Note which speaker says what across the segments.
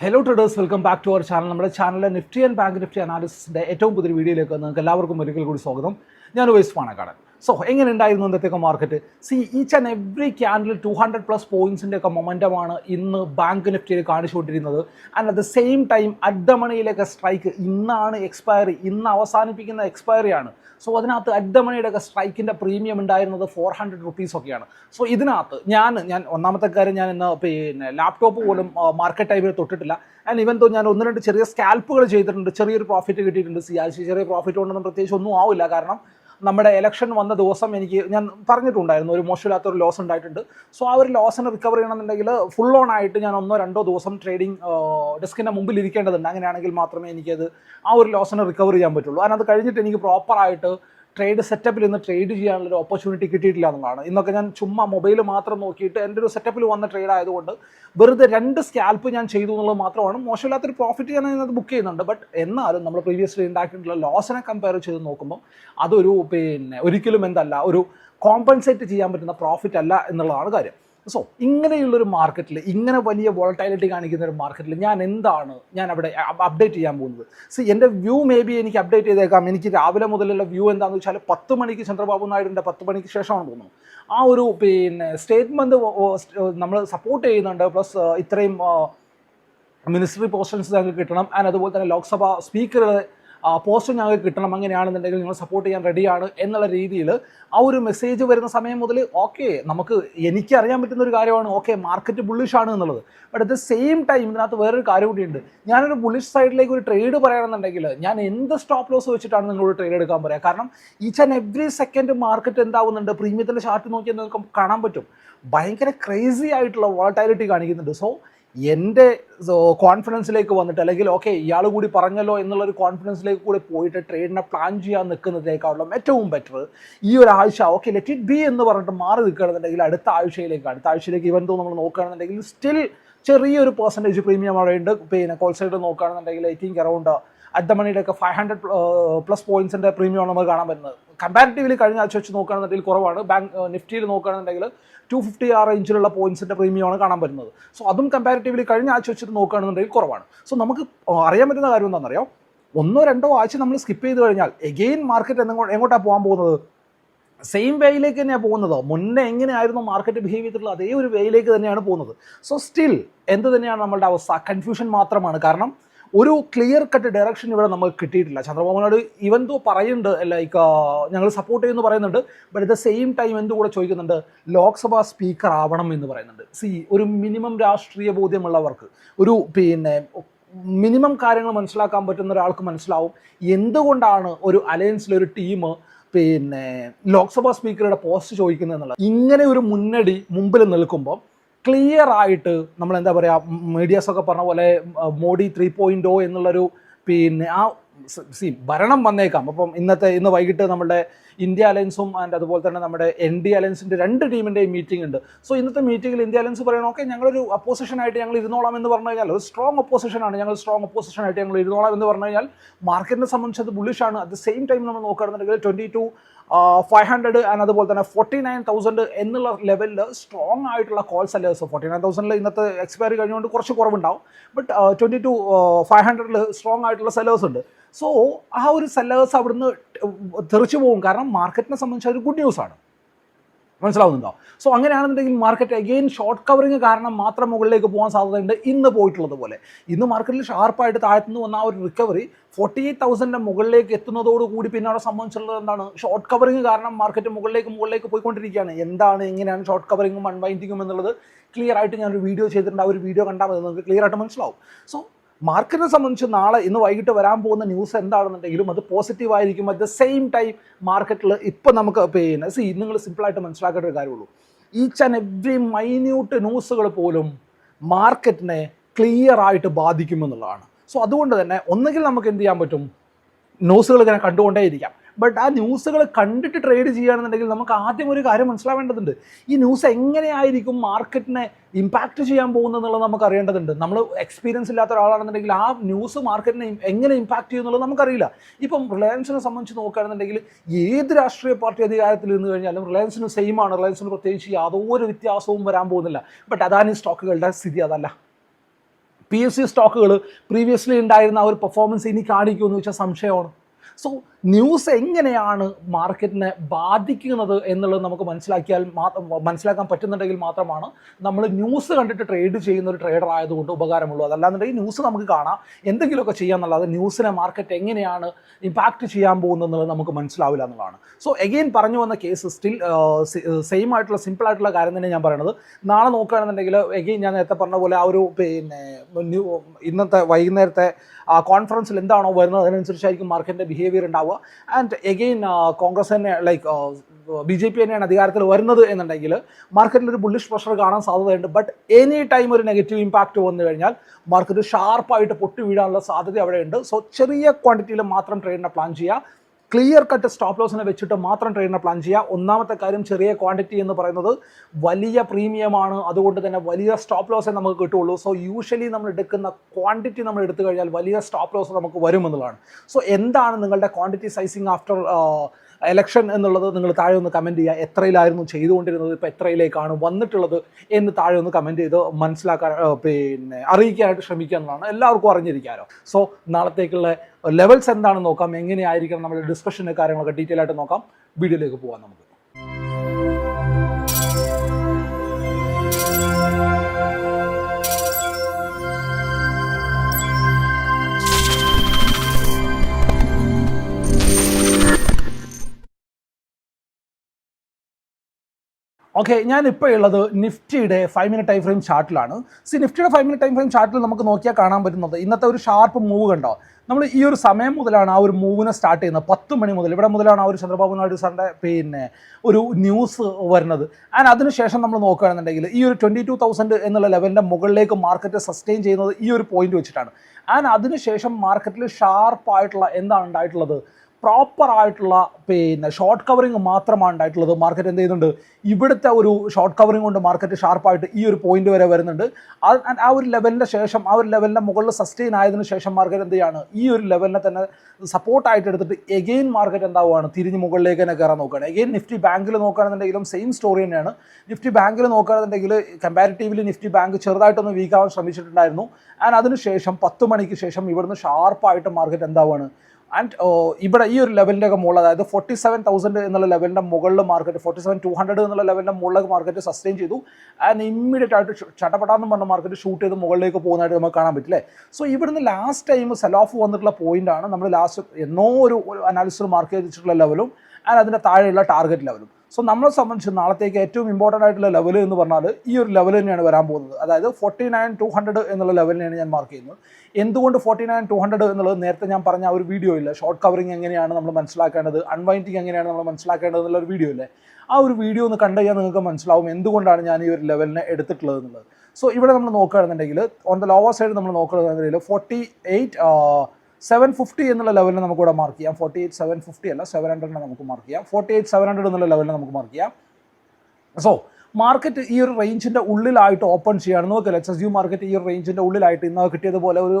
Speaker 1: Hello traders welcome back to our channel നമ്മുടെ ചാനലിലെ Nifty and bank Nifty അനാലിസിന്റെ ഏറ്റവും പുതിയ വീഡിയോയിലേക്ക് നിങ്ങൾക്ക് എല്ലാവർക്കും ഒരിക്കൽ കൂടി സ്വാഗതം. ഞാൻ വൈസ് പാണക്കാടൻ സോ എങ്ങനെ ഉണ്ടായിരുന്നു ഇന്നത്തെയൊക്കെ market C each and every candle two hundred plus പോയിന്റ്സിന്റെ ഒക്കെ മൊമെന്റമാണ് ഇന്ന് ബാങ്ക് നിഫ്റ്റിയിൽ കാണിച്ചുകൊണ്ടിരുന്നത്. And at the same time അഡ്ഡമണിയിലൊക്കെ strike ഇന്നാണ് എക്സ്പയറി ഇന്ന് അവസാനിപ്പിക്കുന്ന എക്സ്പയറി ആണ്. സോ അതിനകത്ത് അഡ്ഡമണിയുടെ ഒക്കെ സ്ട്രൈക്കിന്റെ പ്രീമിയം ഉണ്ടായിരുന്നത് ഫോർ ഹൺഡ്രഡ് റുപ്പീസ് ഒക്കെയാണ്. സോ ഇതിനകത്ത് ഞാൻ ഞാൻ ഒന്നാമത്തെ കാര്യം ഞാൻ ഇന്ന് പിന്നെ ലാപ്ടോപ്പ് പോലും മാർക്കറ്റ് ടൈമിൽ തൊട്ടിട്ടില്ല. ആൻഡ് ഇവൻ തോ ഞാൻ ഒന്ന് രണ്ട് ചെറിയ സ്കാൽപ്പുകൾ ചെയ്തിട്ടുണ്ട് ചെറിയൊരു പ്രോഫിറ്റ് കിട്ടിയിട്ടുണ്ട്. സി ആഴ്ച ചെറിയ പ്രോഫിറ്റ് കൊണ്ടൊന്നും പ്രത്യേകിച്ച് ഒന്നും ആവില്ല. കാരണം നമ്മുടെ ഇലക്ഷൻ വന്ന ദിവസം എനിക്ക് ഞാൻ പറഞ്ഞിട്ടുണ്ടായിരുന്നു ഒരു മോശമില്ലാത്ത ഒരു ലോസ് ഉണ്ടായിട്ടുണ്ട്. സോ ആ ഒരു ലോസിന് റിക്കവർ ചെയ്യണമെന്നുണ്ടെങ്കിൽ ഫുൾ ഓൺ ആയിട്ട് ഞാൻ ഒന്നോ രണ്ടോ ദിവസം ട്രേഡിംഗ് ഡെസ്കിന്റെ മുമ്പിൽ ഇരിക്കേണ്ടതുണ്ട്. അങ്ങനെയാണെങ്കിൽ മാത്രമേ എനിക്കത് ആ ഒരു ലോസിന് റിക്കവർ ചെയ്യാൻ പറ്റുള്ളൂ. അതിനകത്ത് കഴിഞ്ഞിട്ട് എനിക്ക് പ്രോപ്പറായിട്ട് ട്രേഡ് സെറ്റപ്പിൽ ഇന്ന് ട്രേഡ് ചെയ്യാനുള്ള ഒരു ഓപ്പർച്യൂണിറ്റി കിട്ടിയിട്ടില്ല എന്നുള്ളതാണ്. ഇന്നൊക്കെ ഞാൻ ചുമ്മാ മൊബൈൽ മാത്രം നോക്കിയിട്ട് എന്റെ ഒരു സെറ്റപ്പിൽ വന്ന ട്രേഡ് ആയതുകൊണ്ട് വെറുതെ രണ്ട് സ്കാൽപ്പ് ഞാൻ ചെയ്തു എന്നുള്ളത് മാത്രമാണ്. മോശമില്ലാത്തൊരു പ്രോഫിറ്റ് ഞാൻ അതിനകത്ത് ബുക്ക് ചെയ്യുന്നുണ്ട്. ബട്ട് എന്നാലും നമ്മൾ പ്രീവിയസ്ലി ഉണ്ടാക്കിയിട്ടുള്ള ലോസിനെ കമ്പയർ ചെയ്ത് നോക്കുമ്പോൾ അതൊരു പിന്നെ ഒരിക്കലും എന്തല്ല ഒരു കോമ്പൻസേറ്റ് ചെയ്യാൻ പറ്റുന്ന പ്രോഫിറ്റ് അല്ല എന്നുള്ളതാണ് കാര്യം. സോ ഇങ്ങനെയുള്ളൊരു മാർക്കറ്റിൽ ഇങ്ങനെ വലിയ വോളറ്റൈലിറ്റി കാണിക്കുന്ന ഒരു മാർക്കറ്റിൽ ഞാൻ എന്താണ് ഞാൻ അവിടെ അപ്ഡേറ്റ് ചെയ്യാൻ പോകുന്നത്? സി എന്റെ വ്യൂ മേ ബി എനിക്ക് അപ്ഡേറ്റ് ചെയ്തേക്കാം. എനിക്ക് രാവിലെ മുതലുള്ള വ്യൂ എന്താണെന്ന് വെച്ചാൽ പത്ത് മണിക്ക് ചന്ദ്രബാബു നായിഡുവിന്റെ പത്ത് മണിക്ക് ശേഷമാണ് തോന്നുന്നു ആ ഒരു പിന്നെ സ്റ്റേറ്റ്മെന്റ് നമ്മൾ സപ്പോർട്ട് ചെയ്യുന്നുണ്ട്. പ്ലസ് ഇത്രയും മിനിസ്ട്രി പോസ്റ്റൻസ് ഞങ്ങൾക്ക് കിട്ടണം. ആൻഡ് അതുപോലെ തന്നെ ലോക്സഭ സ്പീക്കറുടെ പോസ്റ്റ് ഞങ്ങൾക്ക് കിട്ടണം അങ്ങനെയാണെന്നുണ്ടെങ്കിൽ നിങ്ങൾ സപ്പോർട്ട് ചെയ്യാൻ റെഡിയാണ് എന്നുള്ള രീതിയിൽ ആ ഒരു മെസ്സേജ് വരുന്ന സമയം മുതൽ ഓക്കെ നമുക്ക് എനിക്ക് അറിയാൻ പറ്റുന്ന ഒരു കാര്യമാണ് ഓക്കെ മാർക്കറ്റ് ബുള്ളിഷ് ആണ് എന്നുള്ളത്. But at the same time ഇതിനകത്ത് വേറൊരു കാര്യം കൂടിയുണ്ട്. ഞാനൊരു ബുള്ളിഷ് സൈഡിലേക്ക് ഒരു ട്രേഡ് പറയണമെന്നുണ്ടെങ്കിൽ ഞാൻ എന്ത് സ്റ്റോപ്പ് ലോസ് വെച്ചിട്ടാണ് നിങ്ങളോട് ട്രേഡ് എടുക്കാൻ പറയുക കാരണം each and every second market എന്താവുന്നുണ്ട്? പ്രീമിയത്തിന്റെ ചാർട്ട് നോക്കിയാൽ നിങ്ങൾക്ക് കാണാൻ പറ്റും. ഭയങ്കര ക്രേസി ആയിട്ടുള്ള വോളറ്റാലിറ്റി കാണിക്കുന്നുണ്ട്. സോ എന്റെ കോൺഫിഡൻസിലേക്ക് വന്നിട്ട് അല്ലെങ്കിൽ ഓക്കെ ഇയാൾ കൂടി പറഞ്ഞല്ലോ എന്നുള്ളൊരു കോൺഫിഡൻസിലേക്ക് കൂടി പോയിട്ട് ട്രേഡിനെ പ്ലാൻ ചെയ്യാൻ നിൽക്കുന്നതിനേക്കാളും ഏറ്റവും ബെറ്റർ ഈ ഒരു ആഴ്ച ഓക്കെ ലെറ്റ് ഇറ്റ് ബി എന്ന് പറഞ്ഞിട്ട് മാറി നിൽക്കുകയാണെന്നുണ്ടെങ്കിൽ അടുത്ത ആഴ്ചയിലേക്ക് അടുത്ത ആഴ്ചയിലേക്ക് ഇവൻ തോന്നുന്നു നമ്മൾ നോക്കുകയാണെന്നുണ്ടെങ്കിൽ സ്റ്റിൽ ചെറിയൊരു പെർസെന്റേജ് പ്രീമിയം അവിടെ ഉണ്ട്. പിന്നെ കോൾ സൈഡ് നോക്കുകയാണെന്നുണ്ടെങ്കിൽ ഐ തിങ്ക് അറൗണ്ട് അറ്റ് മണിയുടെ ഒക്കെ ഫൈവ് ഹൺഡ്രഡ് പ്ലസ് പോയിന്റ്സിന്റെ പ്രീമിയം ആണ് നമുക്ക് കാണാൻ പറ്റുന്നത്. കമ്പാരിറ്റീവ്ലി കഴിഞ്ഞ ആഴ്ച വെച്ച് നോക്കുകയാണെന്നുണ്ടെങ്കിൽ കുറവാണ്. ബാങ്ക് നിഫ്റ്റിയിൽ നോക്കുകയാണെന്നുണ്ടെങ്കിൽ ടു ഫിഫ്റ്റി ആ റേഞ്ചിലുള്ള പോയിന്റ്സിന്റെ പ്രീമിയമാണ് കാണാൻ പറ്റുന്നത്. സോ അതും കമ്പാരിറ്റീവ്ലി കഴിഞ്ഞ ആഴ്ച വെച്ചിട്ട് നോക്കുകയാണെന്നുണ്ടെങ്കിൽ കുറവാണ്. സോ നമുക്ക് അറിയാൻ പറ്റുന്ന കാര്യം എന്താണെന്നറിയോ? ഒന്നോ രണ്ടോ ആഴ്ച നമ്മൾ സ്കിപ്പ് ചെയ്ത് കഴിഞ്ഞാൽ എഗെയിൻ മാർക്കറ്റ് എങ്ങോട്ടാണ് പോകാൻ പോകുന്നത്? സെയിം വേയിലേക്ക് തന്നെയാണ് പോകുന്നത്. മുന്നേ എങ്ങനെയായിരുന്നു മാർക്കറ്റ് ബിഹേവ് ചെയ്തിട്ടുള്ള അതേ ഒരു വേയിലേക്ക് തന്നെയാണ് പോകുന്നത്. സോ സ്റ്റിൽ എന്ത് തന്നെയാണ് നമ്മളുടെ അവസ്ഥ? കൺഫ്യൂഷൻ മാത്രമാണ്. കാരണം ഒരു ക്ലിയർ കട്ട് ഡയറക്ഷൻ ഇവിടെ നമുക്ക് കിട്ടിയിട്ടില്ല. ചന്ദ്രബാബു നായിഡു ഇവൻ തോ പറയുന്നുണ്ട് ലൈക്ക് ഞങ്ങൾ സപ്പോർട്ട് ചെയ്യുന്നു പറയുന്നുണ്ട് but at the same time എന്തു കൂടെ ചോദിക്കുന്നുണ്ട് ലോക്സഭാ സ്പീക്കർ ആവണം എന്ന് പറയുന്നുണ്ട്. സി ഒരു മിനിമം രാഷ്ട്രീയ ബോധ്യമുള്ളവർക്ക് ഒരു പിന്നെ മിനിമം കാര്യങ്ങൾ മനസ്സിലാക്കാൻ പറ്റുന്ന ഒരാൾക്ക് മനസ്സിലാവും എന്തുകൊണ്ടാണ് ഒരു അലയൻസിലെ ഒരു ടീം പിന്നെ ലോക്സഭാ സ്പീക്കറുടെ പോസ്റ്റ് ചോദിക്കുന്നത് എന്നുള്ളത്. ഇങ്ങനെ ഒരു മുന്നടി മുമ്പിൽ നിൽക്കുമ്പോൾ ക്ലിയർ ആയിട്ട് നമ്മൾ എന്താ പറയുക മീഡിയാസൊക്കെ പറഞ്ഞ പോലെ മോഡി ത്രീ പോയിന്റ് ഓ എന്നുള്ളൊരു പിന്നെ ആ സി ഭരണം വന്നേക്കാം. അപ്പം ഇന്നത്തെ ഇന്ന് വൈകിട്ട് നമ്മുടെ ഇന്ത്യ അലയൻസും ആൻഡ് അതുപോലെ തന്നെ നമ്മുടെ എൻ ഡി അലയൻസിന്റെ രണ്ട് ടീമിന്റെയും മീറ്റിംഗ് ഉണ്ട്. സോ ഇന്നത്തെ മീറ്റിംഗിൽ ഇന്ത്യ അലയൻസ് പറയണം ഓക്കെ ഞങ്ങളൊരു അപ്പോസിഷൻ ആയിട്ട് ഞങ്ങൾ ഇരുന്നോളാം എന്ന് പറഞ്ഞു കഴിഞ്ഞാൽ ഒരു സ്ട്രോങ് ആണ്. ഞങ്ങൾ സ്ട്രോങ് ഒപ്പോസിഷൻ ആയിട്ട് ഞങ്ങൾ ഇരുന്നോളാം എന്ന് പറഞ്ഞു കഴിഞ്ഞാൽ മാർക്കറ്റിനെ സംബന്ധിച്ചത് ബുള്ളിഷാണ് അറ്റ് ദ സെയിം ടൈം നമ്മൾ നോക്കുകയാണെന്നുണ്ടെങ്കിൽ twenty two five hundred and അതുപോലെ തന്നെ ഫോർട്ടി നയൻ തൗസൻഡ് എന്നുള്ള ലെവലിൽ സ്ട്രോങ് ആയിട്ടുള്ള കോൾ സെല്ലേഴ്സ് ഫോർട്ടി നയൻ തൗസൻഡിൽ ഇന്നത്തെ എക്സ്പയറി കഴിഞ്ഞുകൊണ്ട് കുറച്ച് കുറവുണ്ടാവും. ബട്ട് ട്വന്റി ടു ഫൈവ് ഹൺഡ്രഡിൽ സ്ട്രോങ് ആയിട്ടുള്ള സെല്ലേഴ്സ് ഉണ്ട്. സോ ആ ഒരു സെല്ലേഴ്സ് അവിടുന്ന് തെറിച്ചു പോകും കാരണം മാർക്കറ്റിനെ സംബന്ധിച്ച് ഒരു ഗുഡ് ന്യൂസ് ആണ്. മനസ്സിലാവുന്നുണ്ടോ? സോ അങ്ങനെയാണെന്നുണ്ടെങ്കിൽ മാർക്കറ്റ് അഗെയിൻ ഷോർട്ട് കവറിങ് കാരണം മാത്രം മുകളിലേക്ക് പോകാൻ സാധ്യതയുണ്ട്. ഇന്ന് പോയിട്ടുള്ളത് പോലെ. ഇന്ന് മാർക്കറ്റിൽ ഷാർപ്പായിട്ട് താഴ്ത്തുനിന്ന് വന്ന ആ ഒരു റിക്കവറി ഫോർട്ടി എയ്റ്റ് തൗസൻഡിന്റെ മുകളിലേക്ക് എത്തുന്നതോടുകൂടി പിന്നെ അവിടെ സംബന്ധിച്ചുള്ളത് എന്താണ്? ഷോർട്ട് കവറിങ് കാരണം മാർക്കറ്റ് മുകളിലേക്ക് മുകളിലേക്ക് പോയിക്കൊണ്ടിരിക്കുകയാണ്. എന്താണ് എങ്ങനെയാണ് ഷോർട്ട് കവറിങ്ങും അൺവൈൻഡിങ്ങും എന്നുള്ളത് ക്ലിയർ ആയിട്ട് ഞാനൊരു വീഡിയോ ചെയ്തിട്ടുണ്ട്. ആ ഒരു വീഡിയോ കണ്ടാൽ മതി. നിങ്ങൾക്ക് ക്ലിയർ ആയിട്ട് മനസ്സിലാവും. സോ മാർക്കറ്റിനെ സംബന്ധിച്ച് നാളെ ഇന്ന് വൈകിട്ട് വരാൻ പോകുന്ന ന്യൂസ് എന്താണെന്നുണ്ടെങ്കിലും അത് പോസിറ്റീവ് ആയിരിക്കും അറ്റ് ദ സെയിം ടൈം മാർക്കറ്റിൽ ഇപ്പം നമുക്ക് പിന്നെ സി നിങ്ങൾ സിമ്പിളായിട്ട് മനസ്സിലാക്കേണ്ട ഒരു കാര്യമുള്ളൂ. ഈച്ച് ആൻഡ് എവ്രി മൈന്യൂട്ട് ന്യൂസുകൾ പോലും മാർക്കറ്റിനെ ക്ലിയർ ആയിട്ട് ബാധിക്കുമെന്നുള്ളതാണ്. സോ അതുകൊണ്ട് തന്നെ ഒന്നുകിൽ നമുക്ക് എന്ത് ചെയ്യാൻ പറ്റും? ന്യൂസുകൾ ഇങ്ങനെ കണ്ടുകൊണ്ടേയിരിക്കാം. ബട്ട് ആ ന്യൂസുകൾ കണ്ടിട്ട് ട്രേഡ് ചെയ്യുകയാണെന്നുണ്ടെങ്കിൽ നമുക്ക് ആദ്യം ഒരു കാര്യം മനസ്സിലാവേണ്ടതുണ്ട്. ഈ ന്യൂസ് എങ്ങനെയായിരിക്കും മാർക്കറ്റിനെ ഇമ്പാക്റ്റ് ചെയ്യാൻ പോകുന്നതെന്നുള്ളത് നമുക്ക് അറിയേണ്ടതുണ്ട്. നമ്മൾ എക്സ്പീരിയൻസ് ഇല്ലാത്ത ഒരാളാണെന്നുണ്ടെങ്കിൽ ആ ന്യൂസ് മാർക്കറ്റിനെ എങ്ങനെ ഇമ്പാക്റ്റ് ചെയ്യുന്നുള്ളത് നമുക്കറിയില്ല. ഇപ്പം റിലയൻസിനെ സംബന്ധിച്ച് നോക്കുകയാണെന്നുണ്ടെങ്കിൽ ഏത് രാഷ്ട്രീയ പാർട്ടി അധികാരത്തിൽ നിന്ന് കഴിഞ്ഞാലും റിലയൻസിന് സെയിം ആണ്. റിലയൻസിന് പ്രത്യേകിച്ച് യാതൊരു വ്യത്യാസവും വരാൻ പോകുന്നില്ല. ബട്ട് അദാനി സ്റ്റോക്കുകളുടെ സ്ഥിതി അതല്ല. പി എസ് സി സ്റ്റോക്കുകൾ പ്രീവിയസ്ലി ഉണ്ടായിരുന്ന ആ ഒരു പെർഫോമൻസ് ഇനി കാണിക്കുമെന്ന് വെച്ചാൽ സംശയമാണ്. സോ ന്യൂസ് എങ്ങനെയാണ് മാർക്കറ്റിനെ ബാധിക്കുന്നത് എന്നുള്ളത് നമുക്ക് മനസ്സിലാക്കിയാൽ മനസ്സിലാക്കാൻ പറ്റുന്നുണ്ടെങ്കിൽ മാത്രമാണ് നമ്മൾ ന്യൂസ് കണ്ടിട്ട് ട്രേഡ് ചെയ്യുന്ന ഒരു ട്രേഡർ ആയതുകൊണ്ട് ഉപകാരമുള്ളൂ. അതല്ലാന്നുണ്ടെങ്കിൽ ന്യൂസ് നമുക്ക് കാണാം. എന്തെങ്കിലുമൊക്കെ ചെയ്യാന്നുള്ളത് ന്യൂസിനെ മാർക്കറ്റ് എങ്ങനെയാണ് ഇമ്പാക്റ്റ് ചെയ്യാൻ പോകുന്നത് എന്നുള്ളത് നമുക്ക് മനസ്സിലാവില്ല എന്നുള്ളതാണ്. സോ എഗെയിൻ പറഞ്ഞു വന്ന കേസ് സ്റ്റിൽ സെയിം ആയിട്ടുള്ള സിമ്പിൾ ആയിട്ടുള്ള കാര്യം തന്നെ ഞാൻ പറയുന്നത് നാളെ നോക്കുകയാണെന്നുണ്ടെങ്കിൽ എഗെയിൻ ഞാൻ നേരത്തെ പറഞ്ഞ പോലെ ആ ഒരു പിന്നെ ഇന്നത്തെ വൈകുന്നേരത്തെ ആ കോൺഫറൻസിൽ എന്താണോ വരുന്നത് അതിനനുസരിച്ചായിരിക്കും മാർക്കറ്റിന്റെ ബിഹേവിയർ ഉണ്ടാവുക. ആൻഡ് എഗെയിൻ കോൺഗ്രസ് തന്നെ ലൈക്ക് ബി ജെ പി തന്നെയാണ് അധികാരത്തിൽ വരുന്നത് എന്നുണ്ടെങ്കിൽ മാർക്കറ്റിൽ ഒരു ബുള്ളിഷ് പ്രഷർ കാണാൻ സാധ്യതയുണ്ട്. ബട്ട് എനി ടൈം ഒരു നെഗറ്റീവ് ഇമ്പാക്റ്റ് വന്നു കഴിഞ്ഞാൽ മാർക്കറ്റ് ഷാർപ്പായിട്ട് പൊട്ടി വീഴാനുള്ള സാധ്യത അവിടെയുണ്ട്. സോ ചെറിയ ക്വാണ്ടിറ്റിയിൽ മാത്രം ട്രേഡിനെ പ്ലാൻ ചെയ്യുക. ക്ലിയർ കട്ട് സ്റ്റോപ്പ് ലോസിനെ വെച്ചിട്ട് മാത്രം ട്രേഡിനെ പ്ലാൻ ചെയ്യുക. ഒന്നാമത്തെ കാര്യം ചെറിയ ക്വാണ്ടിറ്റി എന്ന് പറയുന്നത് വലിയ പ്രീമിയമാണ് അതുകൊണ്ട് തന്നെ വലിയ സ്റ്റോപ്പ് ലോസേ നമുക്ക് കിട്ടുള്ളൂ സോ യൂഷ്വലി നമ്മൾ എടുക്കുന്ന ക്വാണ്ടിറ്റി നമ്മൾ എടുത്തു കഴിഞ്ഞാൽ വലിയ സ്റ്റോപ്പ് ലോസ് നമുക്ക് വരുമെന്നുള്ളതാണ്. സോ എന്താണ് നിങ്ങളുടെ ക്വാണ്ടിറ്റി സൈസിങ് ആഫ്റ്റർ എലക്ഷൻ എന്നുള്ളത് നിങ്ങൾ താഴെ ഒന്ന് കമന്റ് ചെയ്യുക. എത്രയിലായിരുന്നു ചെയ്തുകൊണ്ടിരുന്നത് ഇപ്പോൾ എത്രയിലേക്കാണ് വന്നിട്ടുള്ളത് എന്ന് താഴെ ഒന്ന് കമന്റ് ചെയ്ത് മനസ്സിലാക്കാൻ പിന്നെ അറിയിക്കാനായിട്ട് ശ്രമിക്കുക എന്നതാണ് എല്ലാവർക്കും അറിഞ്ഞിരിക്കാമല്ലോ സോ നാളത്തേക്കുള്ള ലെവൽസ് എന്താണെന്ന് നോക്കാം എങ്ങനെയായിരിക്കണം നമ്മുടെ ഡിസ്കഷന് കാര്യങ്ങളൊക്കെ ഡീറ്റെയിൽ ആയിട്ട് നോക്കാം. വീഡിയോയിലേക്ക് പോകാം നമുക്ക്. ഓക്കെ ഇപ്പോൾ ഉള്ളത് നിഫ്റ്റിയുടെ ഫൈവ് മിനിറ്റ് ടൈം ഫ്രെയിം ചാർട്ടിലാണ്. സി നിഫ്റ്റിയുടെ ഫൈവ് മിനിറ്റ് ടൈം ഫ്രെയിം ചാർട്ടിൽ നമുക്ക് നോക്കിയാൽ കാണാൻ പറ്റുന്നത് ഇന്നത്തെ ഒരു ഷാർപ്പ് മൂവ് കണ്ടോ? നമ്മൾ ഈ ഒരു സമയം മുതലാണ് ആ ഒരു മൂവിനെ സ്റ്റാർട്ട് ചെയ്യുന്നത്. പത്ത് മണി മുതൽ ഇവിടെ മുതലാണ് ആ ഒരു ചന്ദ്രബാബു നായിഡു സാറിന്റെ പിന്നെ ഒരു ന്യൂസ് വരുന്നത്. ആൻഡ് അതിനുശേഷം നമ്മൾ നോക്കുകയാണെന്നുണ്ടെങ്കിൽ ഈ ഒരു ട്വന്റി ടു തൗസൻഡ് എന്നുള്ള ലെവലിന്റെ മുകളിലേക്ക് മാർക്കറ്റ് സസ്റ്റെയിൻ ചെയ്യുന്നത് ഈ ഒരു പോയിന്റ് വെച്ചിട്ടാണ്. ആൻഡ് അതിനുശേഷം മാർക്കറ്റിൽ ഷാർപ്പായിട്ടുള്ള എന്താണ് ഉണ്ടായിട്ടുള്ളത്? പ്രോപ്പർ ആയിട്ടുള്ള പിന്നെ ഷോർട്ട് കവറിങ് മാത്രമാണ് ഉണ്ടായിട്ടുള്ളത്. മാർക്കറ്റ് എന്ത് ചെയ്യുന്നുണ്ട്? ഇവിടുത്തെ ഒരു ഷോർട്ട് കവറിങ് കൊണ്ട് മാർക്കറ്റ് ഷാർപ്പായിട്ട് ഈ ഒരു പോയിന്റ് വരെ വരുന്നുണ്ട്. ആ ഒരു ലെവലിന്റെ ശേഷം ആ ഒരു ലെവലിന്റെ മുകളിൽ സസ്റ്റെയിൻ ആയതിനു ശേഷം മാർക്കറ്റ് എന്ത് ചെയ്യാണ്? ഈ ഒരു ലെവലിനെ തന്നെ സപ്പോർട്ടായിട്ട് എടുത്തിട്ട് എഗെയിൻ മാർക്കറ്റ് എന്താവുകയാണ്? തിരിഞ്ഞ് മുകളിലേക്ക് തന്നെ കയറാൻ നോക്കുകയാണ്. എഗെയിൻ നിഫ്റ്റി ബാങ്കിൽ നോക്കുകയാണെന്നുണ്ടെങ്കിലും സെയിം സ്റ്റോറി തന്നെയാണ്. നിഫ്റ്റി ബാങ്കിൽ നോക്കുകയാണെന്നുണ്ടെങ്കിൽ കമ്പാരിറ്റീവ്ലി നിഫ്റ്റി ബാങ്ക് ചെറുതായിട്ടൊന്ന് വീക്കാവാൻ ശ്രമിച്ചിട്ടുണ്ടായിരുന്നു. ആൻഡ് അതിനുശേഷം പത്ത് മണിക്ക് ശേഷം ഇവിടുന്ന് ഷാർപ്പായിട്ട് മാർക്കറ്റ് എന്താവുകയാണ്? ആൻഡ് ഇവിടെ ഈ ഒരു ലെവലിന്റെ ഒക്കെ മുകളിൽ അതായത് ഫോർട്ടി സെവൻ തൗസൻഡ് എന്നുള്ള ലെവലിന്റെ മുകളിൽ market forty seven two hundred എന്നുള്ള ലെവലിന്റെ മുകളിൽ മാർക്കറ്റ് സസ്റ്റെയിൻ ചെയ്തു. ആൻഡ് ഇമ്മീഡിയറ്റ് ആയിട്ട് ചട്ടപ്പെടാന്ന് പറഞ്ഞ മാർക്കറ്റ് ഷൂട്ട് ചെയ്ത് മുകളിലേക്ക് പോകുന്നതായിട്ട് നമുക്ക് കാണാൻ പറ്റില്ലേ? സോ ഇവിടുന്ന് ലാസ്റ്റ് ടൈം സെൽ ഓഫ് വന്നിട്ടുള്ള പോയിന്റാണ് നമ്മൾ ലാസ്റ്റ് എന്നോ ഒരു അനാലിസിൽ മാർക്ക് ചെയ്തിട്ടുള്ള ലെവലും ആൻഡ് അതിന്റെ താഴെയുള്ള ടാർഗറ്റ് ലെവലും സോ നമ്മളെ സംബന്ധിച്ച് നാളത്തേക്ക് ഏറ്റവും ഇമ്പോർട്ടന്റ് ആയിട്ടുള്ള ലെവൽ എന്ന് പറഞ്ഞാൽ ഈ ഒരു ലെവൽ തന്നെയാണ് വരാൻ പോകുന്നത്. അതായത് ഫോർട്ടി നയൻ ടു ഹൺഡ്രഡ് എന്നുള്ള ലെവലിനെയാണ് ഞാൻ മാർക്ക് ചെയ്യുന്നത്. എന്തുകൊണ്ട് ഫോർട്ടി നയൻ ടു ഹൺഡ്രഡ് എന്നുള്ളത് നേരത്തെ ഞാൻ പറഞ്ഞ ഒരു വീഡിയോ ഇല്ല. ഷോർട്ട് കവറിങ് എങ്ങനെയാണ് നമ്മൾ മനസ്സിലാക്കേണ്ടത്? അൺവൈൻഡിങ് എങ്ങനെയാണ് നമ്മൾ മനസ്സിലാക്കേണ്ടത് എന്നുള്ള ഒരു വീഡിയോ ഇല്ലേ. ആ ഒരു വീഡിയോ ഒന്ന് കണ്ടു കഴിഞ്ഞാൽ നിങ്ങൾക്ക് മനസ്സിലാവും എന്തുകൊണ്ടാണ് ഞാൻ ഈ ഒരു ലെവലിനെ എടുത്തിട്ടുള്ളത് എന്നുള്ളത്. സോ ഇവിടെ നമ്മൾ നോക്കുകയാണെന്നുണ്ടെങ്കിൽ ഓൺ ദ ലോവർ സൈഡ് നമ്മൾ നോക്കുകയാണെന്നുണ്ടെങ്കിൽ ഫോർട്ടി എയ്റ്റ് സെവൻ ഫിഫ്റ്റി എന്നുള്ള ലെവലിനെ നമുക്ക് ഇവിടെ മാർക്ക് ചെയ്യാം. ഫോർട്ടി എയ്റ്റ് സെവൻ ഫിഫ്റ്റി അല്ല സെവൻ ഹൺഡ്രഡിനെ നമുക്ക് മാർക്ക് ചെയ്യാം. ഫോർട്ടി എയ്റ്റ് സെവൻ ഹൺഡ്രഡ് എന്നുള്ള ലെവലിനെ നമുക്ക് മാർക്ക് ചെയ്യാം. സോ മാർക്കറ്റ് ഈ ഒരു റേഞ്ചിന്റെ ഉള്ളിലായിട്ട് ഓപ്പൺ ചെയ്യാണ് നോക്കുക ലെറ്റ്സ് എസ് യു മാർക്കറ്റ് ഈ ഒരു റേഞ്ചിന്റെ ഉള്ളിലായിട്ട് ഇന്ന് കിട്ടിയതുപോലെ ഒരു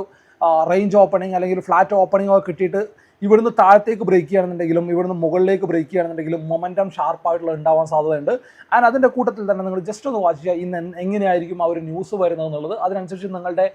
Speaker 1: റേഞ്ച് ഓപ്പണിംഗ് അല്ലെങ്കിൽ ഫ്ലാറ്റ് ഓപ്പണിംഗ് ഒക്കെ കിട്ടിയിട്ട് ഇവിടുന്ന് താഴത്തേക്ക് ബ്രേക്ക് ചെയ്യുകയാണെന്നുണ്ടെങ്കിലും ഇവിടുന്ന് മുകളിലേക്ക് ബ്രേക്ക് ചെയ്യുകയാണെന്നുണ്ടെങ്കിലും മൊമെന്റം ഷാർപ്പായിട്ടുള്ള ഉണ്ടാവാൻ സാധ്യതയുണ്ട്. ആൻഡ് അതിന്റെ കൂട്ടത്തിൽ തന്നെ നിങ്ങൾ ജസ്റ്റ് ഒന്ന് വാച്ച് ചെയ്യുക ഇന്ന് എങ്ങനെയായിരിക്കും ആ ഒരു ന്യൂസ് വരുന്നത് എന്നുള്ളത്. അതിനനുസരിച്ച് നിങ്ങളുടെ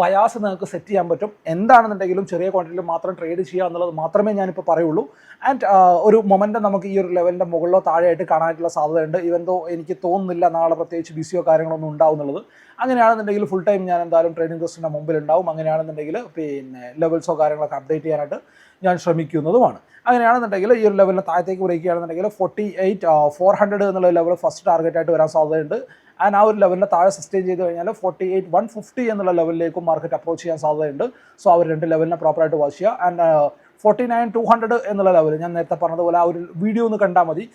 Speaker 1: ബയാസ് നിങ്ങൾക്ക് സെറ്റ് ചെയ്യാൻ പറ്റും. എന്താണെന്നുണ്ടെങ്കിലും ചെറിയ ക്വാണ്ടിറ്റിയിൽ മാത്രം ട്രേഡ് ചെയ്യുക എന്നുള്ളത് മാത്രമേ ഞാനിപ്പോൾ പറയുള്ളൂ. ആൻഡ് ഒരു മൊമെന്റം നമുക്ക് ഈ ഒരു ലെവലിന്റെ മുകളിലോ താഴെയായിട്ട് കാണാനായിട്ടുള്ള സാധ്യതയുണ്ട്. ഇവൻ തോ എനിക്ക് തോന്നുന്നില്ല നാളെ പ്രത്യേകിച്ച് ബിസിയോ കാര്യങ്ങളൊന്നും ഉണ്ടാവുന്നുള്ളത്. അങ്ങനെയാണെന്നുണ്ടെങ്കിൽ ഫുൾ ടൈം ഞാൻ എന്തായാലും ട്രേഡിംഗ് ഡെസ്റ്റിന്റെ മുമ്പിൽ ഉണ്ടാവും. അങ്ങനെയാണെന്നുണ്ടെങ്കിൽ പിന്നെ ലെവൽസോ കാര്യങ്ങളൊക്കെ അപ്ഡേറ്റ് ചെയ്യാനായിട്ട് ഞാൻ ശ്രമിക്കുന്നതുമാണ്. അങ്ങനെയാണെന്നുണ്ടെങ്കിൽ ഈ ഒരു ലെവലിന് താഴത്തേക്ക് ബ്രേക്കുകയാണെന്നുണ്ടെങ്കിൽ ഫോർട്ടി എയ്റ്റ് ഫോർ ഹൺഡ്രഡ് എന്നുള്ള ലെവൽ ഫസ്റ്റ് ടാർഗറ്റ് ആയിട്ട് വരാൻ സാധ്യതയുണ്ട്. ആൻഡ് ആ ഒരു ലെവലിന് താഴെ സസ്റ്റെയിൻ ചെയ്ത് കഴിഞ്ഞാൽ ഫോർട്ടി എയ്റ്റ് വൺ ഫിഫ്റ്റി എന്നുള്ള ലെവലിലേക്കും മാർക്കറ്റ് അപ്രോച്ച് ചെയ്യാൻ സാധ്യതയുണ്ട്. സോ അവർ രണ്ട് ലെവലിനെ പ്രോപ്പറായിട്ട് വാച്ച് ചെയ്യുക. And forty nine two hundred എന്നുള്ള ലെവൽ ഞാൻ നേരത്തെ പറഞ്ഞതുപോലെ ആ ഒരു വീഡിയോ ഒന്ന് കണ്ടാൽ മതി.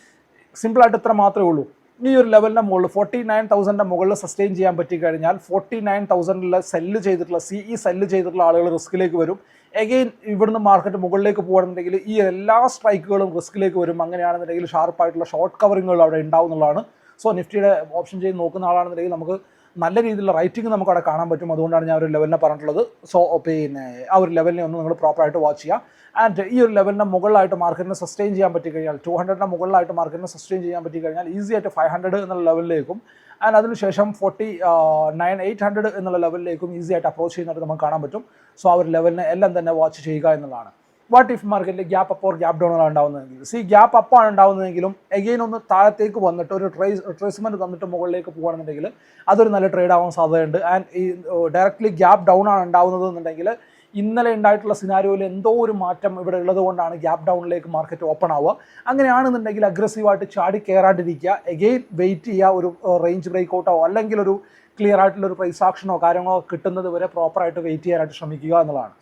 Speaker 1: സിമ്പിളായിട്ട് ഇത്ര മാത്രമേ ഉള്ളൂ. ഈ ഒരു ലെവലിന്റെ മുകളിൽ ഫോർട്ടി നയൻ തൗസൻഡിന്റെ മുകളിൽ സസ്റ്റെയിൻ ചെയ്യാൻ പറ്റി കഴിഞ്ഞാൽ ഫോർട്ടി നയൻ തൗസൻഡിൽ സെല്ല് ചെയ്തിട്ടുള്ള സി ഇ സെല്ല് ചെയ്തിട്ടുള്ള ആളുകൾ റിസ്ക്കിലേക്ക് വരും. എഗെയിൻ ഇവിടുന്ന് മാർക്കറ്റ് മുകളിലേക്ക് പോകുകയാണെന്നുണ്ടെങ്കിൽ ഈ എല്ലാ സ്ട്രൈക്കുകളും റിസ്കിലേക്ക് വരും. അങ്ങനെയാണെന്നുണ്ടെങ്കിൽ ഷാർപ്പായിട്ടുള്ള ഷോർട്ട് കവറിങ്ങുകൾ അവിടെ ഉണ്ടാവും എന്നുള്ളതാണ്. സോ നിഫ്റ്റിയുടെ ഓപ്ഷൻ ചെയ്ത് നോക്കുന്ന ആളാണെന്നുണ്ടെങ്കിൽ നമുക്ക് നല്ല രീതിയിലുള്ള റൈറ്റിംഗ് നമുക്ക് അവിടെ കാണാൻ പറ്റും. അതുകൊണ്ടാണ് ഞാൻ ഒരു ലെവലിനെ പറഞ്ഞിട്ടുള്ളത്. സോ പിന്നെ ആ ഒരു ലെവലിനെ ഒന്ന് നിങ്ങൾ പ്രോപ്പറായിട്ട് വാച്ച് ചെയ്യുക. ആൻഡ് ഈ ഒരു ലെവലിന്റെ മുകളിലായിട്ട് മാർക്കറ്റിനെ സസ്റ്റെയിൻ ചെയ്യാൻ പറ്റി കഴിഞ്ഞാൽ ടു ഹൺഡ്രഡിന്റെ മുകളിലായിട്ട് മാർക്കറ്റിനെ സസ്റ്റെയിൻ ചെയ്യാൻ പറ്റി കഴിഞ്ഞാൽ ഈസി ആയിട്ട് ഫൈവ് ഹൺഡ്രഡ് എന്നുള്ള ലെവലിലേക്കും ആൻഡ് അതിനുശേഷം ഫോർട്ടി നയൻ എയ്റ്റ് ഹൺഡ്രഡ് എന്നുള്ള ലെവലിലേക്കും ഈസി ആയിട്ട് അപ്രോച്ച് ചെയ്യുന്നതായിട്ട് നമുക്ക് കാണാൻ പറ്റും. സോ ആ ഒരു ലെവലിനെ എല്ലാം തന്നെ വാച്ച് ചെയ്യുക എന്നുള്ളതാണ്. വാട്ട് ഇഫ് മാർക്കറ്റിൽ ഗ്യാപ്പ് അപ്പോൾ ഗ്യാപ്പ് ഡൗൺ ആണ് ഉണ്ടാവുന്നതെങ്കിൽ സി ഗ്യാപ്പ് അപ്പാണ് ഉണ്ടാവുന്നതെങ്കിലും എഗെയിൻ ഒന്ന് താഴത്തേക്ക് വന്നിട്ട് ഒരു ട്രേസ് ട്രേസ്മെന്റ് തന്നിട്ട് മുകളിലേക്ക് പോകുകയാണെന്നുണ്ടെങ്കിൽ അതൊരു നല്ല ട്രേഡ് ആവാൻ സാധ്യതയുണ്ട്. ആൻഡ് ഈ ഡയറക്റ്റ്ലി ഗ്യാപ്പ് ഡൗൺ ആണ് ഉണ്ടാവുന്നത് എന്നുണ്ടെങ്കിൽ ഇന്നലെ ഉണ്ടായിട്ടുള്ള സിനാരിയോയിൽ എന്തോ ഒരു മാറ്റം ഇവിടെ ഉള്ളത് കൊണ്ടാണ് ഗ്യാപ് ഡൗണിലേക്ക് മാർക്കറ്റ് ഓപ്പൺ ആവുക. അങ്ങനെയാണെന്നുണ്ടെങ്കിൽ അഗ്രസീവായിട്ട് ചാടി കയറാണ്ടിരിക്കുക എഗെയിൻ വെയിറ്റ് ചെയ്യുക. ഒരു റേഞ്ച് ബ്രേക്ക് ഔട്ടോ അല്ലെങ്കിൽ ഒരു ക്ലിയർ ആയിട്ടുള്ള ഒരു പ്രൈസ് ആക്ഷനോ കാര്യങ്ങളോ കിട്ടുന്നത് വരെ പ്രോപ്പറായിട്ട് വെയിറ്റ് ചെയ്യാനായിട്ട് ശ്രമിക്കുക എന്നുള്ളതാണ്.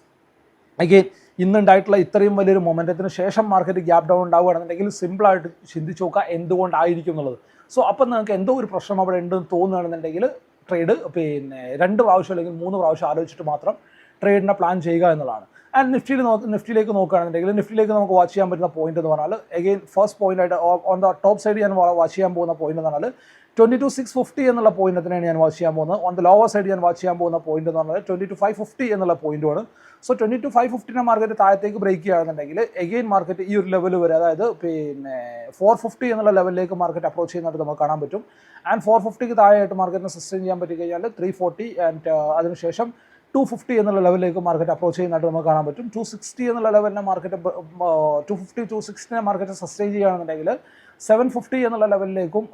Speaker 1: അഗെയിൻ ഇന്നുണ്ടായിട്ടുള്ള ഇത്രയും വലിയൊരു മൊമെന്റത്തിന് ശേഷം മാർക്കറ്റ് ഗ്യാപ് ഡൗൺ ഉണ്ടാവുകയാണെന്നുണ്ടെങ്കിൽ സിമ്പിളായിട്ട് ചിന്തിച്ച് നോക്കുക എന്തുകൊണ്ടായിരിക്കും എന്നുള്ളത്. സോ അപ്പം നിങ്ങൾക്ക് എന്തോ ഒരു പ്രശ്നം അവിടെ ഉണ്ടെന്ന് തോന്നുകയാണെന്നുണ്ടെങ്കിൽ ട്രേഡ് പിന്നെ രണ്ട് പ്രാവശ്യം അല്ലെങ്കിൽ മൂന്ന് പ്രാവശ്യം ആലോചിച്ചിട്ട് മാത്രം ട്രേഡിനെ പ്ലാൻ ചെയ്യുക എന്നുള്ളതാണ്. ആൻഡ് നിഫ്റ്റിയിൽ നോക്ക് നിഫ്റ്റിയിലേക്ക് നോക്കുകയാണെന്നുണ്ടെങ്കിൽ നിഫ്റ്റിയിലേക്ക് നമുക്ക് വാച്ച് ചെയ്യാൻ പറ്റുന്ന പോയിന്റ് എന്ന് പറഞ്ഞാൽ എഗെയിൻ ഫസ്റ്റ് പോയിന്റ് ആയിട്ട് ഓൺ ദ ടോപ്പ് സൈഡ് ഞാൻ വാച്ച് ചെയ്യാൻ പോകുന്ന പോയിന്റ് എന്ന് പറഞ്ഞാൽ ട്വന്റി ടു സിക്സ് ഫിഫ്റ്റി എന്നുള്ള പോയിന്റിനെയാണ് ഞാൻ വാച്ച് ചെയ്യാൻ പോകുന്നത്. ഓൺ ദ ലോവർ സൈഡ് ഞാൻ വാച്ച് ചെയ്യാൻ പോകുന്ന പോയിന്റ് എന്ന് പറഞ്ഞാൽ ട്വന്റി ടു ഫൈവ് ഫിഫ്റ്റി എന്നുള്ള പോയിന്റുമാണ് സോ ട്വന്റി ടു ഫൈവ് ഫിഫ്റ്റിനെ മാർക്കറ്റ് താഴത്തേക്ക് ബ്രേക്ക് ചെയ്യുകയാണെന്നുണ്ടെങ്കിൽ എഗെയിൻ മാർക്കറ്റ് ഈ ഒരു ലെവൽ വരെ അതായത് പിന്നെ ഫോർ ഫിഫ്റ്റി എന്നുള്ള ലെവലിലേക്ക് മാർക്കറ്റ് അപ്രോച്ച് ചെയ്യുന്നതായിട്ട് നമുക്ക് കാണാൻ പറ്റും. ആൻഡ് ഫോർ ഫിഫ്റ്റിക്ക് താഴെയായിട്ട് മാർക്കറ്റിനെ സസ്റ്റെയിൻ ചെയ്യാൻ പറ്റി കഴിഞ്ഞാൽ ത്രീ ഫോർട്ടി ആൻഡ് അതിനുശേഷം ടു ഫിഫ്റ്റി എന്നുള്ള ലെവലിലേക്ക് മാർക്കറ്റ് അപ്രോച്ച് ചെയ്യുന്നതായിട്ട് നമുക്ക് കാണാൻ പറ്റും. ടു സിക്സ്റ്റി എന്നുള്ള ലെവലിനെ മാർക്കറ്റ് ടു ഫിഫ്റ്റി ടു സിക്സ്റ്റിനെ മാർക്കറ്റ് സസ്റ്റെയിൻ ചെയ്യുകയാണെന്നുണ്ടെങ്കിൽ സെവൻ ഫിഫ്റ്റി എന്നുള്ള ലെവലിലേക്കും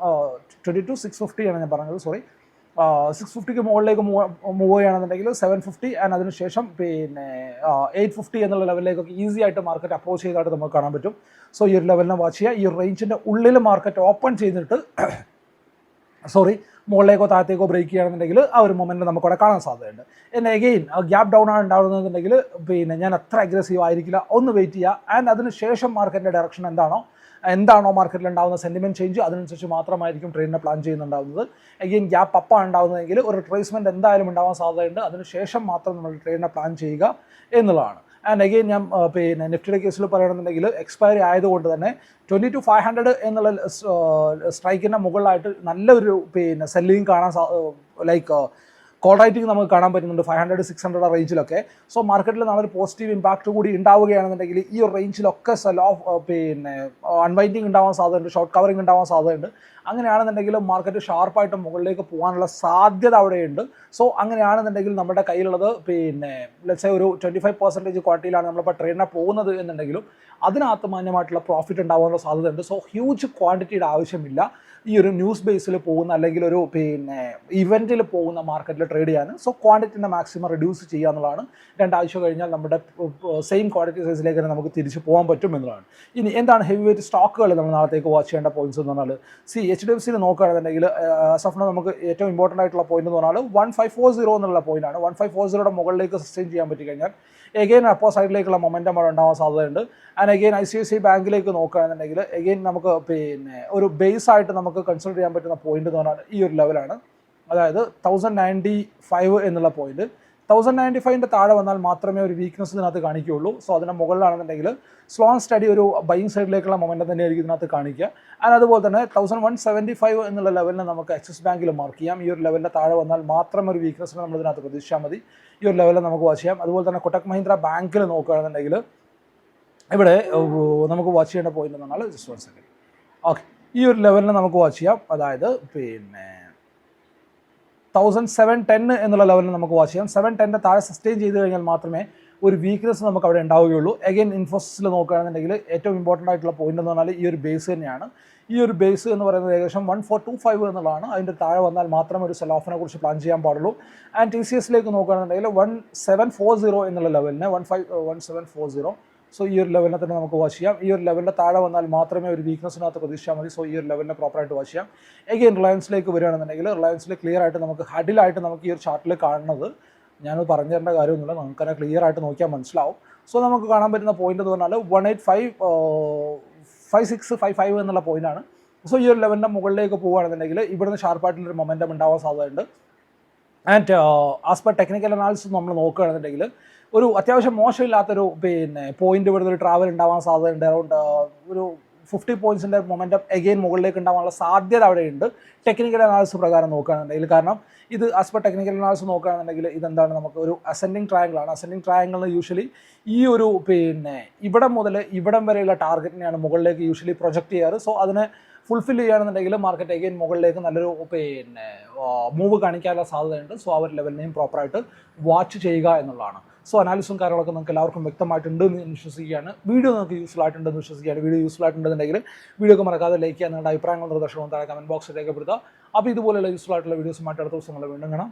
Speaker 1: ട്വന്റി ടു സിക്സ് ഫിഫ്റ്റിയാണ് ഞാൻ പറഞ്ഞത് സോറി സിക്സ് ഫിഫ്റ്റിക്ക് മുകളിലേക്ക് മൂവ് ചെയ്യുകയാണെന്നുണ്ടെങ്കിൽ സെവൻ ഫിഫ്റ്റി ആൻഡ് അതിനുശേഷം പിന്നെ എയ്റ്റ് ഫിഫ്റ്റി എന്നുള്ള ലെവലിലേക്കൊക്കെ ഈസി ആയിട്ട് മാർക്കറ്റ് അപ്രോച്ച് ചെയ്തതായിട്ട് നമുക്ക് കാണാൻ പറ്റും. സോ ഈ ഒരു ലെവലിനെ വാച്ച് ചെയ്യുക. ഈ റേഞ്ചിന്റെ ഉള്ളിൽ മാർക്കറ്റ് ഓപ്പൺ ചെയ്തിട്ട് സോറി മുകളിലേക്കോ താഴത്തേക്കോ ബ്രേക്ക് ചെയ്യുകയാണെന്നുണ്ടെങ്കിൽ ആ ഒരു മൊമെന്റ് നമുക്കവിടെ കാണാൻ സാധ്യതയുണ്ട്. എന്നെ എഗെയിൻ ഗ്യാപ്പ് ഡൗൺ ആണ് ഉണ്ടാകുന്നതെന്നുണ്ടെങ്കിൽ പിന്നെ ഞാൻ അത്ര അഗ്രസീവ് ആയിരിക്കില്ല. ഒന്ന് വെയിറ്റ് ചെയ്യുക. ആൻഡ് അതിന് ശേഷം മാർക്കറ്റിന്റെ ഡയറക്ഷൻ എന്താണോ എന്താണോ മാർക്കറ്റിൽ ഉണ്ടാകുന്ന സെന്റിമെന്റ് ചേഞ്ച് അതിനനുസരിച്ച് മാത്രമായിരിക്കും ട്രെയിനിനെ പ്ലാൻ ചെയ്യുന്നുണ്ടാകുന്നത് എഗെയിൻ ഗ്യാപ്പ് അപ്പാണ് ഉണ്ടാകുന്നതെങ്കിൽ ഒരു ട്രേസ്മെന്റ് എന്തായാലും ഉണ്ടാവാൻ സാധ്യതയുണ്ട്. അതിനുശേഷം മാത്രം നമ്മൾ ട്രെയിനിനെ പ്ലാൻ ചെയ്യുക എന്നുള്ളതാണ്. ആൻഡ് അഗെയിൻ ഞാൻ പിന്നെ നിഫ്റ്റിയുടെ കേസിൽ പറയുകയാണെന്നുണ്ടെങ്കിൽ എക്സ്പയറി ആയതുകൊണ്ട് തന്നെ ട്വന്റി ടു ഫൈവ് ഹൺഡ്രഡ് എന്നുള്ള സ്ട്രൈക്കിന്റെ മുകളിലായിട്ട് നല്ലൊരു പിന്നെ സെല്ലിങ് കാണാൻ ലൈക്ക് കോൾ റൈറ്റിംഗ് നമുക്ക് കാണാൻ പറ്റുന്നുണ്ട്. ഫൈവ് ഹൺഡ്രഡ് സിക്സ് ഹൺഡ്രഡ് റേഞ്ചിലൊക്കെ സോ മാർക്കറ്റിൽ നല്ലൊരു പോസിറ്റീവ് ഇമ്പാക്ട് കൂടി ഉണ്ടാവുകയാണെന്നുണ്ടെങ്കിൽ ഈ ഒരു റേഞ്ചിലൊക്കെ ഓഫ് പിന്നെ അൺവൈൻഡിങ് ഉണ്ടാവാൻ സാധ്യതയുണ്ട്. ഷോർട്ട് കവറിംഗ് ഉണ്ടാവാൻ സാധ്യതയുണ്ട്. അങ്ങനെയാണെന്നുണ്ടെങ്കിൽ മാർക്കറ്റ് ഷാർപ്പായിട്ട് മുകളിലേക്ക് പോകാനുള്ള സാധ്യത അവിടെയുണ്ട്. സോ അങ്ങനെയാണെന്നുണ്ടെങ്കിൽ നമ്മുടെ കയ്യിലുള്ളത് പിന്നെ ലെറ്റ്സ് ഒരു ട്വന്റി ഫൈവ് പെർസെന്റേജ് ക്വാളിറ്റിയിലാണ് നമ്മളിപ്പോൾ ട്രെയിനിനെ പോകുന്നത് എന്നുണ്ടെങ്കിലും അതിനകത്ത് മാന്യമായിട്ടുള്ള പ്രോഫിറ്റ് ഉണ്ടാവാനുള്ള സാധ്യതയുണ്ട്. സോ ഹ്യൂജ് ക്വാണ്ടിറ്റിയുടെ ആവശ്യമില്ല. ഈ ഒരു ന്യൂസ് ബേസിൽ പോകുന്ന അല്ലെങ്കിൽ ഒരു പിന്നെ ഇവന്റിൽ പോകുന്ന മാർക്കറ്റിൽ ട്രേഡ് ചെയ്യാൻ സോ ക്വാണ്ടിറ്റിനെ മാക്സിമം റിഡ്യൂസ് ചെയ്യുക എന്നുള്ളതാണ്. രണ്ടാഴ്ച കഴിഞ്ഞാൽ നമ്മുടെ സെയിം ക്വാണ്ടിറ്റി സൈസിലേക്ക് തന്നെ നമുക്ക് തിരിച്ച് പോകാൻ പറ്റും എന്നുള്ളതാണ്. ഇനി എന്താണ് ഹെവി വെയിറ്റ് സ്റ്റോക്കുകൾ നമ്മൾ നാളത്തേക്ക് വാച്ച് ചെയ്യേണ്ട പോയിന്റ്സ് എന്ന് പറഞ്ഞാൽ സി എച്ച് ഡി എഫ് സിയിൽ നോക്കുകയാണെന്നുണ്ടെങ്കിൽ സഫ്ന നമുക്ക് ഏറ്റവും ഇമ്പോർട്ടന്റ് ആയിട്ടുള്ള പോയിന്റ് എന്ന് പറഞ്ഞാൽ വൺ ഫൈവ് ഫോർ സീറോ എന്നുള്ള പോയിന്റാണ് വൺ ഫൈവ് ഫോർ സീറോയുടെ മുകളിലേക്ക് സസ്റ്റെയിൻ ചെയ്യാൻ പറ്റി കഴിഞ്ഞാൽ എഗെയിൻ അപ്പോ സൈഡിലേക്കുള്ള മൊമെന്റം അവിടെ ഉണ്ടാവാൻ സാധ്യതയുണ്ട്. And again I C I C ബാങ്കിലേക്ക് നോക്കുകയാണെന്നുണ്ടെങ്കിൽ എഗെയിൻ നമുക്ക് പിന്നെ ഒരു ബേസ് ആയിട്ട് നമുക്ക് കൺസിഡർ ചെയ്യാൻ പറ്റുന്ന പോയിന്റ് എന്ന് പറഞ്ഞാൽ ഈ ഒരു ലെവലാണ് അതായത് തൗസൻഡ് നയന്റി ഫൈവ് എന്നുള്ള പോയിന്റ് തൗസൻഡ് നയന്റി ഫൈവിന്റെ താഴെ വന്നാൽ മാത്രമേ ഒരു വീക്ക്നസ് ഇതിനകത്ത് കാണിക്കുകയുള്ളൂ. സോ അതിന്റെ മുകളിലാണെന്നുണ്ടെങ്കിൽ സ്ലോ ആൻഡ് സ്റ്റഡി ഒരു ബൈങ് സൈഡിലേക്കുള്ള മൊമെന്റം തന്നെയായിരിക്കും ഇതിനകത്ത് കാണിക്കുക. ആൻഡ് അതുപോലെ തന്നെ തൗസൻഡ് വൺ സെവന്റി ഫൈവ് എന്നുള്ള ലെവലിനെ നമുക്ക് ആക്സിസ് ബാങ്കിൽ മാർക്ക് ചെയ്യാം. ഈ ഒരു ലെവലിന്റെ താഴെ വന്നാൽ മാത്രം ഒരു വീക്ക്നസ്സിനെ നമ്മൾ ഇതിനകത്ത് പ്രതീക്ഷിച്ചാൽ മതി. ഈ ഒരു ലെവലിൽ നമുക്ക് വാച്ച് ചെയ്യാം. അതുപോലെ തന്നെ കൊട്ടക് മഹീന്ദ്ര ബാങ്കിൽ നോക്കുകയാണെന്നുണ്ടെങ്കിൽ ഇവിടെ നമുക്ക് വാച്ച് ചെയ്യേണ്ട പോയിന്റ് എന്ന് പറഞ്ഞാൽ ജസ്റ്റ് വൺ സെക്കൻഡ് ഓക്കെ ഈ ഒരു ലെവലിനെ നമുക്ക് വാച്ച് ചെയ്യാം. അതായത് പിന്നെ തൗസൻഡ് സെവൻ ടെൻ എന്നുള്ള ലെവലിൽ നമുക്ക് വാച്ച് ചെയ്യാം. സെവൻ ടെന്റെ താഴെ സസ്റ്റെയിൻ ചെയ്ത് കഴിഞ്ഞാൽ മാത്രമേ ഒരു വീക്ക്നെസ് നമുക്ക് അവിടെ ഉണ്ടാവുകയുള്ളൂ. അഗൈൻ ഇൻഫോസിസിൽ നോക്കുകയാണെന്നുണ്ടെങ്കിൽ ഏറ്റവും ഇമ്പോർട്ടന്റ് ആയിട്ടുള്ള പോയിന്റ് എന്ന് പറഞ്ഞാൽ ഈ ഒരു ബേസ് തന്നെയാണ്. ഈ ഒരു ബേസ് എന്ന് പറയുന്നത് ഏകദേശം വൺ ഫോർ ടു ഫൈവ് എന്നുള്ളതാണ്. അതിന്റെ താഴെ വന്നാൽ മാത്രമേ ഒരു സെൽ ഓഫിനെ കുറിച്ച് പ്ലാൻ ചെയ്യാൻ പാടുള്ളൂ. ആൻഡ് ടി സി എസിലേക്ക് നോക്കുകയാണെന്നുണ്ടെങ്കിൽ വൺ സെവൻ ഫോർ സീറോ എന്നുള്ള ലെവലിന് one five one seven four zero so ഈ ഒരു ലെവലിനെ തന്നെ നമുക്ക് വാച്ച് ചെയ്യാം. ഈ ഒരു ലെവലിന്റെ താഴെ വന്നാൽ മാത്രമേ ഒരു വീക്ക്നെസ്സിനകത്ത് പ്രതീക്ഷിച്ചാൽ മതി. സോ ഈ ഒരു ലെവലിനെ പ്രോപ്പറായിട്ട് വാച്ച് ചെയ്യാം. എഗെയിൻ റിലയൻസിലേക്ക് വരികയാണെന്നുണ്ടെങ്കിൽ റിലയൻസിൽ ക്ലിയർ ആയിട്ട് നമുക്ക് ഹഡിലായിട്ട് നമുക്ക് ഈ ഒരു ചാർട്ടിൽ കാണുന്നത് ഞാൻ പറഞ്ഞു തരേണ്ട കാര്യമൊന്നുമില്ല. നമുക്ക് തന്നെ ക്ലിയർ ആയിട്ട് നോക്കിയാൽ മനസ്സിലാവും. സോ നമുക്ക് കാണാൻ പറ്റുന്ന പോയിന്റ് എന്ന് പറഞ്ഞാൽ one eight five five six five five എന്നുള്ള പോയിന്റാണ് സോ ഈ ഒരു ലെവലിന്റെ മുകളിലേക്ക് പോവുകയാണെന്നുണ്ടെങ്കിൽ ഇവിടുന്ന് ഷാർപ്പായിട്ടുള്ളൊരു മൊമെന്റം ഉണ്ടാവാൻ സാധ്യതയുണ്ട്. And as per technical analysis നമ്മൾ നോക്കുകയാണെന്നുണ്ടെങ്കിൽ ഒരു അത്യാവശ്യം മോശമില്ലാത്തൊരു പിന്നെ പോയിന്റ് ഇവിടുന്ന് ഒരു ട്രാവൽ ഉണ്ടാവാൻ സാധ്യതയുണ്ട്. അറൗണ്ട് ഒരു ഫിഫ്റ്റി പോയിന്റ്സിന്റെ മൊമെന്റം എഗെയിൻ മുകളിലേക്ക് ഉണ്ടാവാനുള്ള സാധ്യത അവിടെയുണ്ട്. ടെക്നിക്കൽ അനാലിസിസ് പ്രകാരം നോക്കുകയാണെന്നുണ്ടെങ്കിൽ കാരണം ഇത് ആസ് പെർ ടെക്നിക്കൽ അനാലിസിസ് നോക്കുകയാണെന്നുണ്ടെങ്കിൽ ഇതെന്താണ് നമുക്ക് ഒരു അസെൻഡിങ് ട്രയാങ്കിൾ ആണ്. അസെൻഡിങ് ട്രയാങ്കിളിന് യൂഷ്വലി ഈ ഒരു പിന്നെ ഇവിടം മുതൽ ഇവിടം വരെയുള്ള ടാർഗറ്റിനെയാണ് മുകളിലേക്ക് യൂഷ്വലി പ്രൊജക്റ്റ് ചെയ്യാറ്. സോ അതിനെ ഫുൾഫിൽ ചെയ്യുകയാണെന്നുണ്ടെങ്കിൽ മാർക്കറ്റ് എഗെയിൻ മുകളിലേക്ക് നല്ലൊരു പിന്നെ മൂവ് കാണിക്കാനുള്ള സാധ്യതയുണ്ട്. സോ അവർ ലെവലിനെയും പ്രോപ്പറായിട്ട് വാച്ച് ചെയ്യുക എന്നുള്ളതാണ്. സോ അനാലിസും കാര്യങ്ങളൊക്കെ നിങ്ങൾക്ക് എല്ലാവർക്കും വ്യക്തമായിട്ടുണ്ട് എന്ന് വിശ്വസിക്കുകയാണ്. വീഡിയോ നിങ്ങൾക്ക് യൂസ്ഫുൾ ആയിട്ടുണ്ടെന്ന് വിശ്വസിക്കുകയാണ്. വീഡിയോ യൂസ്ഫുൾ ആയിട്ടുണ്ടെന്നുണ്ടെങ്കിൽ വീഡിയോ ഒക്കെ മറക്കാതെ ലൈക്ക് ചെയ്യാൻ നിങ്ങളുടെ അഭിപ്രായങ്ങളും നിർദ്ദേശങ്ങളും താഴെ കമന്റ് ബോക്സിൽ രേഖപ്പെടുത്തുക. അപ്പോൾ ഇതുപോലെയുള്ള യൂസ്ഫുൾ ആയിട്ടുള്ള വീഡിയോസുമായിട്ട് അടുത്ത ദിവസങ്ങളിൽ വീണ്ടും കാണാം.